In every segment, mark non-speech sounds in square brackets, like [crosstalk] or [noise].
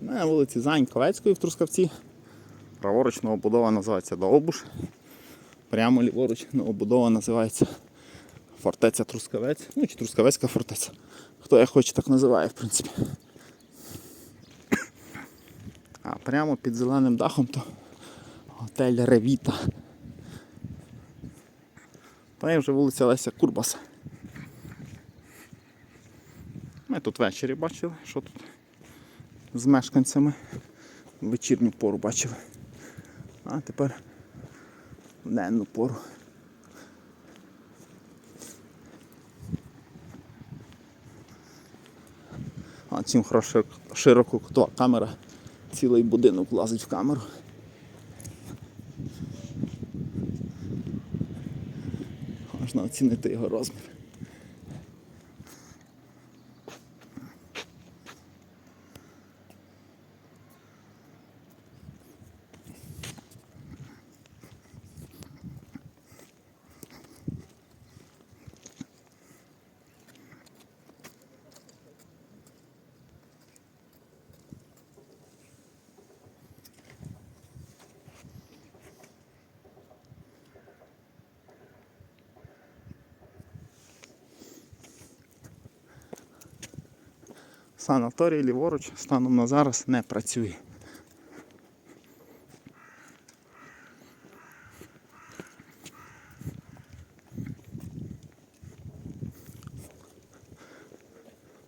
На вулиці Заньковецької в Трускавці. Праворуч новобудова називається Довбуш. Прямо ліворуч новобудова називається Фортеця Трускавець. Ну чи Трускавецька фортеця. Хто як хоче, так називає, в принципі. А прямо під зеленим дахом то готель Ревіта. Та є вже вулиця Леся Курбаса. Ми тут ввечері бачили, що тут з мешканцями. В вечірню пору бачили. А тепер в денну пору. А цим широко кутова камера. Цілий будинок влазить в камеру. Можна оцінити його розмір. Санаторій ліворуч станом на зараз не працює.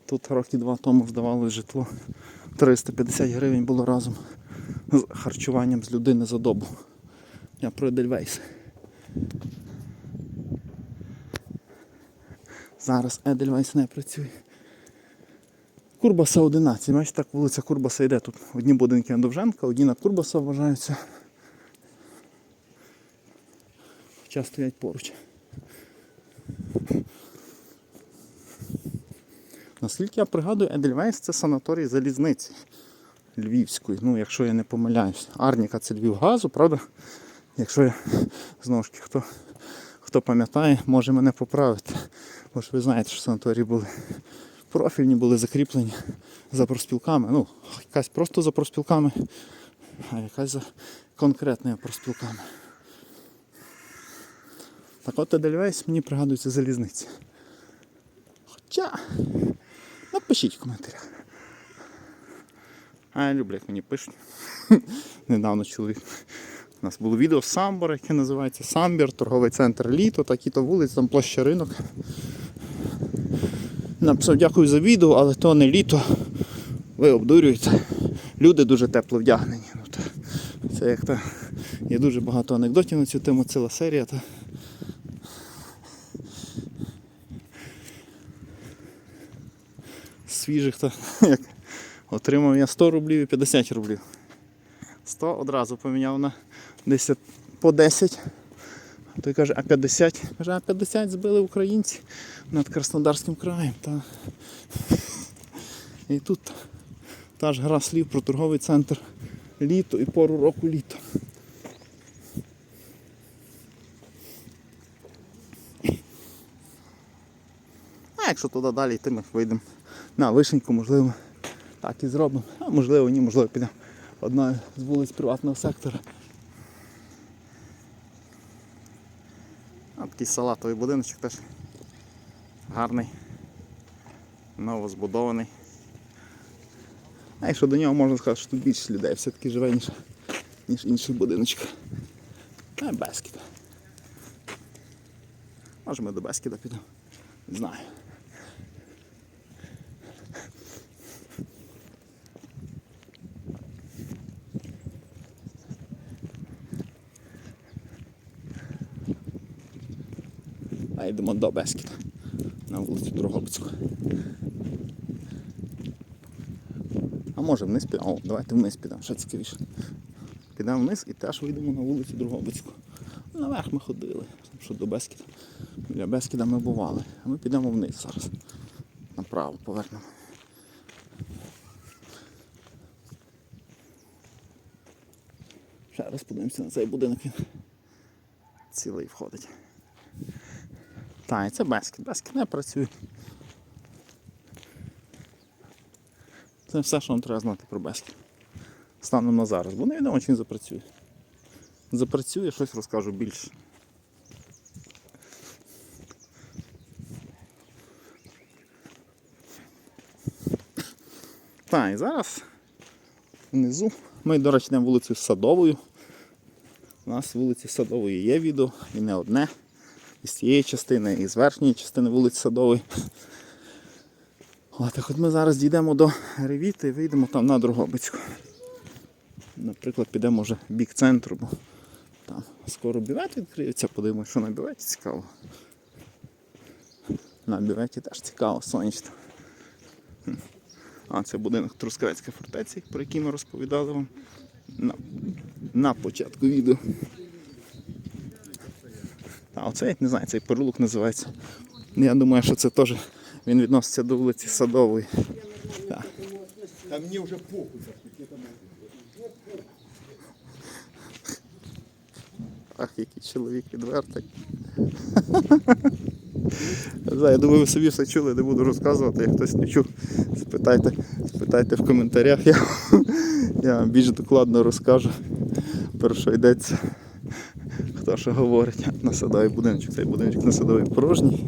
Тут роки два тому здавали житло. 350 гривень було разом з харчуванням з людини за добу. Я про Едельвейс. Зараз Едельвейс не працює. Курбаса 11. Бачите, так вулиця Курбаса йде. Тут одні будинки на Довженка, одні на Курбаса вважаються. Хоча стоять поруч. Наскільки я пригадую, Едельвейс це санаторій залізниці Львівської. Ну, якщо я не помиляюсь. Арніка це Львівгазу, правда? Якщо я знову ж таки, хто, хто пам'ятає, може мене поправити. Бо ж ви знаєте, що санаторії були профільні, були закріплені за проспілками. Ну, якась просто за проспілками, а якась за конкретними проспілками. Так от Едельвейс мені пригадується залізниці. Хоча напишіть в коментарях. А я люблю, як мені пишуть. [laughs] Недавно чоловік. У нас було відео з Самбора, яке називається Самбір, торговий центр літо, такі-то вулиці, там площа ринок. Написав дякую за відео, але то не літо. Ви обдурюєте. Люди дуже тепло вдягнені. Ну, то, це як то. Є дуже багато анекдотів на цю тему, ціла серія. Та... Свіжих [laughs] як отримав я 100 рублів і 50 рублів. 100 одразу поміняв на 10 по 10. Той каже, а 50? Каже, а 50 збили українці над Краснодарським краєм. Та... І тут та ж гра слів про торговий центр літо і пору року літо. А якщо туди далі йти, ми вийдемо на вишеньку, можливо, так і зробимо. А можливо, ні, можливо, підемо одною з вулиць приватного сектора. Такий салатовий будиночок теж гарний, новозбудований. А якщо до нього можна сказати, що тут більше людей все-таки живе, ніж, ніж будиночок. Та А Бескіда. Може ми до Бескіда підемо. Не знаю. А йдемо до Бескіда на вулицю Дрогобицьку. А може вниз підемо? О, давайте вниз підемо, ще цікавіше. Підемо вниз і теж вийдемо на вулицю Дрогобицьку. Наверх ми ходили, що до Бескіда. Біля Бескіда ми бували. А ми підемо вниз зараз. Направо повернемо. Ще раз подивимося на цей будинок. Він цілий входить. Так, це Бескіт. Бескіт не працює. Це все, що вам треба знати про Бесків. Станом на зараз, бо невідомо, чи він запрацює. Запрацює, щось розкажу більше. Так, і зараз внизу. Ми, до речі, йдемо вулицею Садовою. У нас вулиці Садової є відео, і не одне. І з цієї частини, і з верхньої частини вулиці Садової. От, от ми зараз дійдемо до Ревіти і вийдемо там на Другобицьку. Наприклад, підемо вже в бік центру, бо там скоро бювет відкриється, подивимось, що на бюветі цікаво. На бюветі теж цікаво, сонячно. А, це будинок Трускавецької фортеці, про який ми розповідали вам на, на початку відео. А оце я не знаю, цей переулок називається. Я думаю, що це теж він відноситься до вулиці Садової. Так. Та мені вже похуй. Ах, який чоловік відвертий. Я думаю, ви собі все чули, не буду розказувати. Як хтось не чув, спитайте, спитайте в коментарях. Я, я більш докладно розкажу, про що йдеться. Що говорить на садовий будиночок. Цей будиночок на садовий порожній.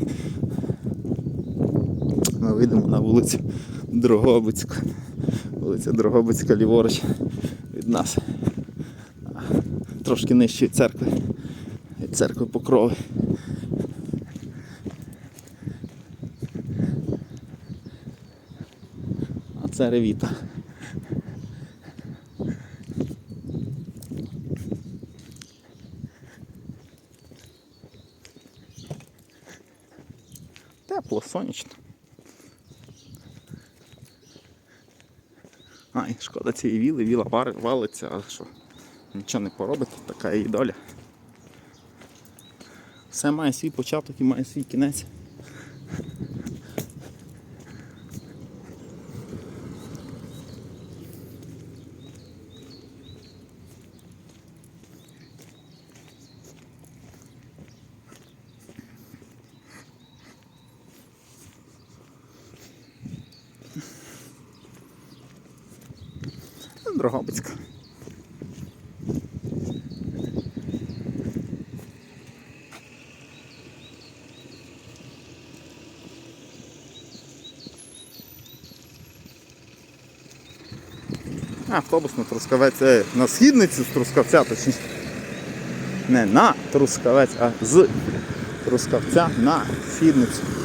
Ми вийдемо на вулицю Дрогобицьку. Вулиця Дрогобицька ліворуч від нас. Трошки нижче від церкви. Від церкви Покрови. А це ревіта. Тепло, сонячно. Ай, шкода цієї віли, віла валиться, але що, нічого не поробити, така її доля. Все має свій початок і має свій кінець. Дрогобицька. Автобус на Трускавець, е, на східницю з Трускавця, точніше. Не на Трускавець, а з Трускавця на східницю.